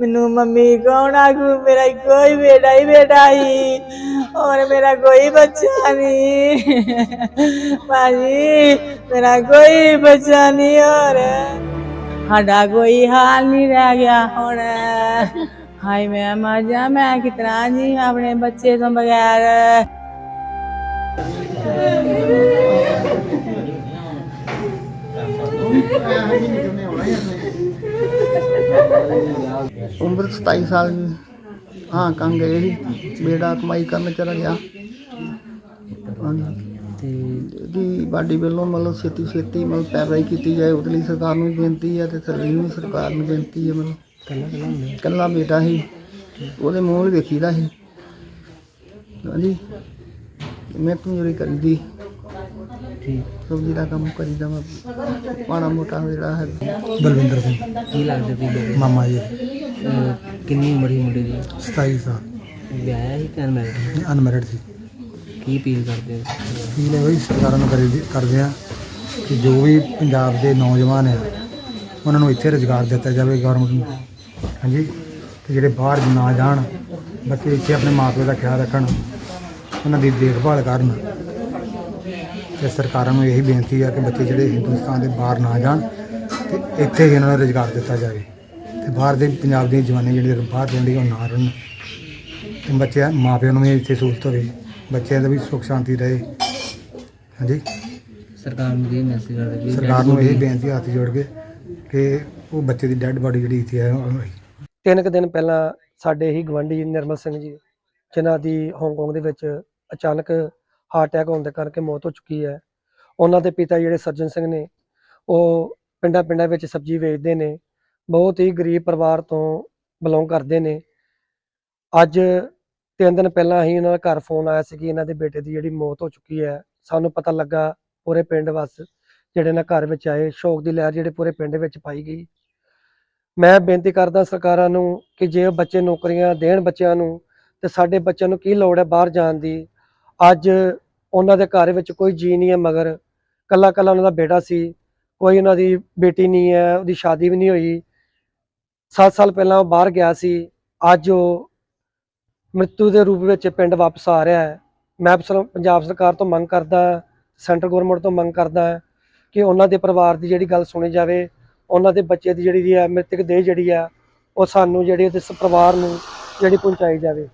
ਮੈਨੂੰ ਮੰਮੀ ਕੌਣ ਆਗੂ ਮੇਰਾ ਕੋਈ ਬੇਟਾ ਹੀ ਬੇਟਾ ਹੀ। ਔਰ ਮੇਰਾ ਕੋਈ ਬੱਚਾ ਨਹੀਂ। ਭਾਜੀ, ਮੇਰਾ ਕੋਈ ਬੱਚਾ ਨਹੀਂ ਔਰ ਸਾਡਾ ਕੋਈ ਹਾਲ ਨਹੀਂ ਰਹਿ ਗਿਆ ਹੁਣ। ਹਾਏ ਮੈਂ ਮਰ ਜਾ, ਮੈਂ ਕਿਤਨਾ ਜੀ ਆਪਣੇ ਬੱਚੇ ਤੋਂ ਬਗੈਰ। ਉਮਰ 27 ਸਾਲ ਦੀ। ਹਾਂ ਕੰਮ ਗਏ ਸੀ ਬੇੜਾ ਕਮਾਈ ਕਰਨ ਚਲਾ ਗਿਆ। ਹਾਂਜੀ। ਤੇ ਜੀ ਬਾਡੀ ਵੱਲੋਂ ਮਤਲਬ ਛੇਤੀ ਛੇਤੀ ਮਤਲਬ ਪੈਰਵਾਈ ਕੀਤੀ ਜਾਏ। ਉਹਦੇ ਲਈ ਸਰਕਾਰ ਨੂੰ ਵੀ ਬੇਨਤੀ ਹੈ ਤੇ ਥੱਲੇ ਨੂੰ ਸਰਕਾਰ ਨੂੰ ਬੇਨਤੀ ਹੈ ਮਤਲਬ। ਕੱਲਾ ਕੱਲਾ ਬੇਟਾ ਸੀ ਉਹਦੇ ਮੂੰਹ ਵੀ ਵੇਖੀਦਾ ਸੀ ਹਾਂਜੀ। ਮੈਂ ਤੂੰ ਜਿਹੜੀ ਕਰੀਦੀ। ਠੀਕ। ਸਬਜ਼ੀ ਦਾ ਕੰਮ ਕਰੀਦਾ ਮੈਂ ਮਾੜਾ ਮੋਟਾ ਜਿਹੜਾ ਹੈ ਬਲਵਿੰਦਰ ਸਿੰਘ। ਕੀ ਲੱਗਦਾ ਵੀ ਮਾਮਾ ਜੀ। ਅਹ ਕਿੰਨੀ ਉਮਰ ਸੀ ਮੁੰਡੇ ਦੀ? 27 ਸਾਲ। ਵਿਆਹਿਆ ਹੀ ਕਨ ਮੈਰਿਡ ਅਨਮੈਰਿਡ ਸੀ। ਕੀ ਅਪੀਲ ਕਰਦੇ ਹੋ? ਕੀ ਨੇ ਬਈ ਸਰਕਾਰਾਂ ਨੂੰ ਕਰੀ ਕਰਦੇ ਆ ਕਿ ਜੋ ਵੀ ਪੰਜਾਬ ਦੇ ਨੌਜਵਾਨ ਆ ਉਹਨਾਂ ਨੂੰ ਇੱਥੇ ਰੁਜ਼ਗਾਰ ਦਿੱਤਾ ਜਾਵੇ ਗਵਰਨਮੈਂਟ ਨੂੰ। ਹਾਂਜੀ? ਤੇ ਜਿਹੜੇ ਬਾਹਰ ਨਾ ਜਾਣ ਬੱਚੇ ਇੱਥੇ ਆਪਣੇ ਮਾਪਿਆਂ ਦਾ ਖਿਆਲ ਰੱਖਣ ਉਹਨਾਂ ਦੀ ਦੇਖਭਾਲ ਕਰਨ। ਤੇ ਸਰਕਾਰਾਂ ਨੂੰ ਇਹੀ ਬੇਨਤੀ ਆ ਕਿ ਬੱਚੇ ਜਿਹੜੇ ਹਿੰਦੁਸਤਾਨ ਦੇ ਬਾਹਰ ਨਾ ਜਾਣ ਤੇ ਇੱਥੇ ਹੀ ਉਹਨਾਂ ਨੂੰ ਰੁਜ਼ਗਾਰ ਦਿੱਤਾ ਜਾਵੇ। ਤੇ ਬਾਹਰ ਦੇ ਪੰਜਾਬ ਦੀਆਂ ਜਵਾਨੀ ਜਿਹੜੀਆਂ ਬਾਹਰ ਜਾਂਦੀਆਂ ਉਹ ਨਾ ਰਹਿਣ। ਤੇ ਬੱਚੇ ਮਾਪਿਆਂ ਨੂੰ ਵੀ ਇੱਥੇ ਸਹੂਲਤ ਹੋਵੇ। ਬੱਚਿਆਂ ਦਾ ਵੀ ਸੁੱਖ ਸ਼ਾਂਤੀ ਰਹੇ। ਹਾਂਜੀ? ਸਰਕਾਰ ਨੂੰ ਇਹ ਮੈਸੇਜ ਕਰਦੇ ਵੀ ਸਰਕਾਰ ਨੂੰ ਇਹ ਬੇਨਤੀ ਹੱਥ ਜੋੜ ਕੇ ਕਿ ਉਹ ਬੱਚੇ ਦੀ ਡੈੱਡ ਬਾਡੀ ਜਿਹੜੀ ਇੱਥੇ ਹੈ ਉਹ ਤਿੰਨ ਕੁ ਦਿਨ ਪਹਿਲਾਂ ਸਾਡੇ ਹੀ ਗਵੰਡੀ ਨਿਰਮਲ ਸਿੰਘ ਜੀ ਜਿਨ੍ਹਾਂ ਦੀ ਹਾਂਗਕਾਂਗ ਦੇ ਵਿੱਚ ਅਚਾਨਕ ਹਾਰਟ ਅਟੈਕ ਹੋਣ ਦੇ ਕਰਕੇ ਮੌਤ ਹੋ ਚੁੱਕੀ ਹੈ ਉਹਨਾਂ ਦੇ ਪਿਤਾ ਜਿਹੜੇ ਸੱਜਣ ਸਿੰਘ ਨੇ ਉਹ ਪਿੰਡਾਂ ਪਿੰਡਾਂ ਵਿੱਚ ਸਬਜ਼ੀ ਵੇਚਦੇ ਨੇ ਬਹੁਤ ਹੀ ਗਰੀਬ ਪਰਿਵਾਰ ਤੋਂ ਬਿਲੋਂਗ ਕਰਦੇ ਨੇ। ਅੱਜ ਤਿੰਨ ਦਿਨ ਪਹਿਲਾਂ ਹੀ ਉਹਨਾਂ ਦਾ ਘਰ ਫੋਨ ਆਇਆ ਸੀ ਕਿ ਇਹਨਾਂ ਦੇ ਬੇਟੇ ਦੀ ਜਿਹੜੀ ਮੌਤ ਹੋ ਚੁੱਕੀ ਹੈ। ਸਾਨੂੰ ਪਤਾ ਲੱਗਾ ਪੂਰੇ ਪਿੰਡ ਵਸ ਜਿਹੜੇ ਨਾ ਘਰ ਵਿੱਚ ਆਏ, ਸ਼ੋਕ ਦੀ ਲਹਿਰ ਜਿਹੜੇ ਪੂਰੇ ਪਿੰਡ ਵਿੱਚ ਪਾਈ ਗਈ। ਮੈਂ ਬੇਨਤੀ ਕਰਦਾ ਸਰਕਾਰਾਂ ਨੂੰ ਕਿ ਜੇ ਉਹ ਬੱਚੇ ਨੌਕਰੀਆਂ ਦੇਣ ਬੱਚਿਆਂ ਨੂੰ, ਤੇ ਸਾਡੇ ਬੱਚਿਆਂ ਨੂੰ ਕੀ ਲੋੜ ਹੈ ਬਾਹਰ ਜਾਣ ਦੀ? ਅੱਜ ਉਹਨਾਂ ਦੇ ਘਰ ਵਿੱਚ ਕੋਈ ਜੀ ਨਹੀਂ ਹੈ ਮਗਰ। ਕੱਲਾ ਕੱਲਾ ਉਹਨਾਂ ਦਾ ਬੇਟਾ ਸੀ। ਕੋਈ ਉਹਨਾਂ ਦੀ ਬੇਟੀ ਨਹੀਂ ਹੈ, ਉਹਦੀ ਸ਼ਾਦੀ ਵੀ ਨਹੀਂ ਹੋਈ। 7 ਸਾਲ ਪਹਿਲਾਂ ਉਹ ਬਾਹਰ ਗਿਆ ਸੀ। ਅੱਜ ਉਹ ਮ੍ਰਿਤੂ ਦੇ ਰੂਪ ਵਿੱਚ ਪਿੰਡ ਵਾਪਸ ਆ ਰਿਹਾ ਹੈ। ਮੈਂ ਸਰ- ਪੰਜਾਬ ਸਰਕਾਰ ਤੋਂ ਮੰਗ ਕਰਦਾ ਸੈਂਟਰ ਗਵਰਨਮੈਂਟ ਤੋਂ ਮੰਗ ਕਰਦਾ ਕਿ ਉਹਨਾਂ ਦੇ ਪਰਿਵਾਰ ਦੀ ਜਿਹੜੀ ਗੱਲ ਸੁਣੀ ਜਾਵੇ, ਉਹਨਾਂ ਦੇ ਬੱਚੇ ਦੀ ਜਿਹੜੀ ਹੈ, ਮ੍ਰਿਤਕ ਦੇਹ ਜਿਹੜੀ ਆ ਉਹ ਸਾਨੂੰ, ਜਿਹੜੀ ਇਸ ਪਰਿਵਾਰ ਨੂੰ ਜਿਹੜੀ ਪਹੁੰਚਾਈ ਜਾਵੇ।